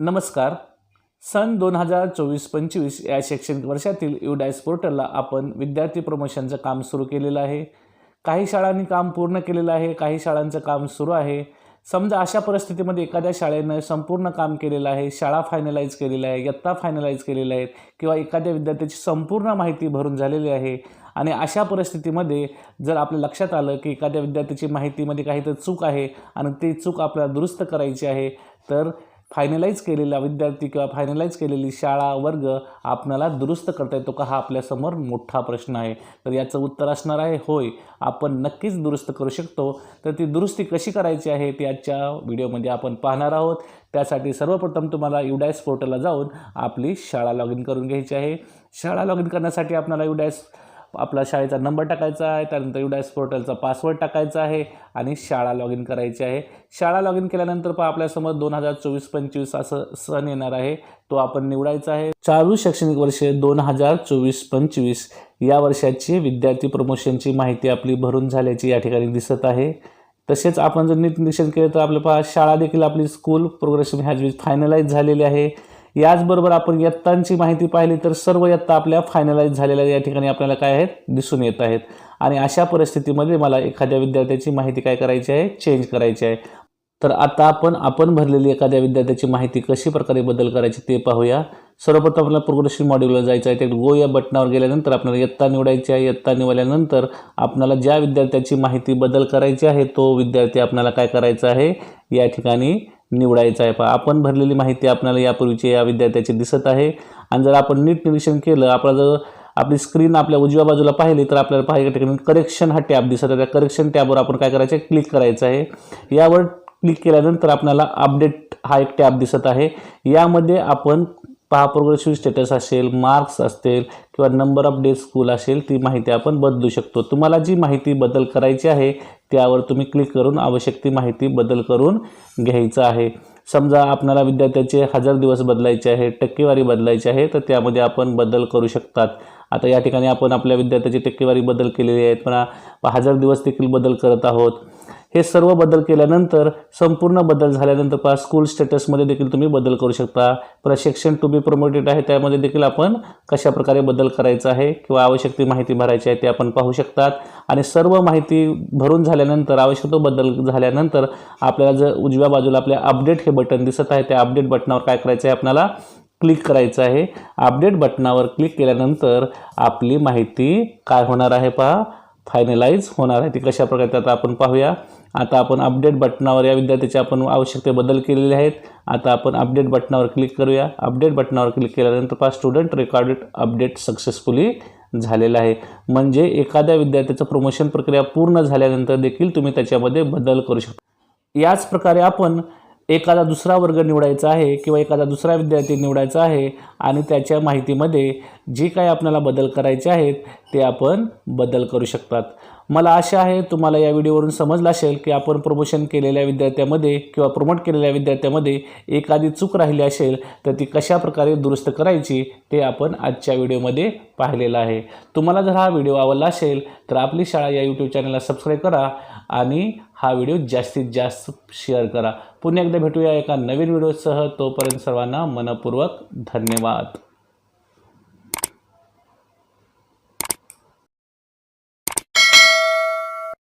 नमस्कार. सन दोन हजार चोवीस पंचवीस या शैक्षणिक वर्षातील युडायस पोर्टलला आपण विद्यार्थी प्रमोशनचं काम सुरू केलेलं आहे. काही शाळांनी काम पूर्ण केलेलं आहे काही शाळांचं काम सुरू आहे. समजा अशा परिस्थितीमध्ये एखाद्या शाळेनं संपूर्ण काम केलेलं आहे शाळा फायनलाईज केलेल्या आहे इयत्ता फायनलाईज केलेल्या आहेत किंवा एखाद्या विद्यार्थ्याची संपूर्ण माहिती भरून झालेली आहे आणि अशा परिस्थितीमध्ये जर आपल्या लक्षात आलं की एखाद्या विद्यार्थ्याची माहितीमध्ये काहीतरी चूक आहे आणि ती चूक आपल्याला दुरुस्त करायची आहे तर फायनलाईज केलेला विद्यार्थी किंवा फायनलाईज केलेली शाळा वर्ग आपल्याला दुरुस्त करता येतो का हा आपल्यासमोर मोठा प्रश्न आहे. तर याचं उत्तर असणार आहे होय. आपण नक्कीच दुरुस्त करू शकतो. तर ती दुरुस्ती कशी करायची आहे ती आजच्या व्हिडिओमध्ये आपण पाहणार आहोत. त्यासाठी सर्वप्रथम तुम्हाला युडायस पोर्टलला जाऊन आपली शाळा लॉग इन करून घ्यायची आहे. शाळा लॉग इन करण्यासाठी आपल्याला युडायस आपला शाळेचा नंबर टाकायचा आहे त्यानंतर युडायस पोर्टलचा पासवर्ड टाकायचा आहे आणि शाळा लॉग इन करायची आहे. शाळा लॉग इन केल्यानंतर पहा आपल्यासमोर दोन हजार चोवीस पंचवीस असं सण येणार आहे. तो आपण निवडायचा आहे. चालू शैक्षणिक वर्ष दोन हजार चोवीस पंचवीस. या वर्षाची विद्यार्थी प्रमोशनची माहिती आपली भरून झाल्याची या ठिकाणी दिसत आहे. तसेच आपण जर नीट निरीक्षण केलं तर आपल्या पहा शाळा देखील आपली स्कूल प्रोग्रेशन हॅज फायनलाईज झालेली आहे. याचबरोबर आपण यत्तांची माहिती पाहिली तर सर्व यत्ता आपल्या फायनलाईज झालेल्या या ठिकाणी आपल्याला काय आहेत? दिसून येत आहेत. आणि अशा परिस्थितीमध्ये मला एखाद्या विद्यार्थ्याची माहिती काय करायची आहे? चेंज करायची आहे. तर आता आपण आपण भरलेली एखाद्या विद्यार्थ्याची माहिती कशी प्रकारे बदल करायची ते पाहूया. सर्वप्रथम आपल्याला प्रोग्रेशन मॉड्यूलला जायचं आहे. ते गो या बटनावर गेल्यानंतर आपल्याला इयत्ता निवडायची आहे. इयत्ता निवडल्यानंतर आपल्याला ज्या विद्यार्थ्याची माहिती बदल करायची आहे तो विद्यार्थी आपल्याला काय करायचा आहे? या ठिकाणी निवडायचा आहे. पहा आपण भरलेली माहिती आपल्याला यापूर्वीची या विद्यार्थ्याची दिसत आहे. आणि जर आपण नीट निरीक्षण केलं आपला जर आपली स्क्रीन आपल्या उजव्या बाजूला पाहिली तर आपल्याला पाहिजे या ठिकाणी करेक्शन हा टॅब दिसत आहे. त्या करेक्शन टॅबवर आपण काय करायचं? आहे क्लिक करायचं आहे. यावर क्लिक केल्यानंतर आपल्याला अपडेट हा एक टॅब दिसत आहे. यामध्ये आपण पहा प्रोग्रेसिव्ह स्टेटस असेल मार्क्स असतील किंवा नंबर ऑफ डे स्कूल असेल ती माहिती आपण बदलू शकतो. तुम्हाला जी माहिती बदल करायची आहे त्यावर तुम्ही क्लिक करून आवश्यक ती माहिती बदल करून घ्यायचं आहे. समजा आपल्याला विद्यार्थ्याचे हजार दिवस बदलायचे आहे टक्केवारी बदलायची आहे तर त्यामध्ये आपण बदल करू शकतात. आता या ठिकाणी आपण आपल्या विद्यार्थ्याची टक्केवारी बदल केलेली आहेत पण हजार दिवस देखील बदल करत आहोत. हे सर्व बदल केल्यानंतर संपूर्ण बदल झाल्यानंतर पहा स्कूल स्टेटसमध्ये देखील तुम्ही बदल करू शकता. प्रशिक्षण टू बी प्रमोटेड आहे त्यामध्ये देखील आपण कशा प्रकारे बदल करायचा आहे किंवा आवश्यक ती माहिती भरायची आहे ते आपण पाहू शकतात. आणि सर्व माहिती भरून झाल्यानंतर आवश्यक तो बदल झाल्यानंतर आपल्याला जर उजव्या बाजूला आपल्या अपडेट हे बटन दिसत आहे त्या अपडेट बटनावर काय करायचं आहे आपल्याला क्लिक करायचं आहे. अपडेट बटनावर क्लिक केल्यानंतर आपली माहिती काय होणार आहे पहा? फायनलाइज होणार आहे. ती कशा प्रकारे आता आपण पाहूया. आता आपण अपडेट बटनावर या विद्यार्थ्याचे आपण आवश्यक ते बदल केलेले आहेत. आता आपण अपडेट बटनावर क्लिक करूया. अपडेट बटनावर क्लिक केल्यानंतर पहा स्टुडंट रेकॉर्डेड अपडेट सक्सेसफुली झालेला आहे. म्हणजे एखाद्या विद्यार्थ्याचं प्रमोशन प्रक्रिया पूर्ण झाल्यानंतर देखील तुम्ही त्याच्यामध्ये बदल करू शकता. याच प्रकारे आपण एखादा दुसरा वर्ग निवडायचा आहे किंवा एखादा दुसरा विद्यार्थी निवडायचा आहे आणि त्याच्या माहितीमध्ये जे काही आपल्याला बदल करायचे आहेत ते आपण बदल करू शकतात. मला आशा आहे तुम्हाला या व्हिडिओवरून समजलं असेल की आपण प्रमोशन केलेल्या विद्यार्थ्यामध्ये किंवा प्रमोट केलेल्या विद्यार्थ्यामध्ये एखादी चूक राहिली असेल तर ती कशा प्रकारे दुरुस्त करायची ते आपण आजच्या व्हिडिओमध्ये पाहिलेलं आहे. तुम्हाला जर हा व्हिडिओ आवडला असेल तर आपली शाळा या यूट्यूब चॅनलला सबस्क्राईब करा आणि हा व्हिडिओ जास्तीत जास्त शेअर करा. पुन्हा एकदा भेटूया एका नवीन व्हिडिओसह. तोपर्यंत सर्वांना मनपूर्वक धन्यवाद.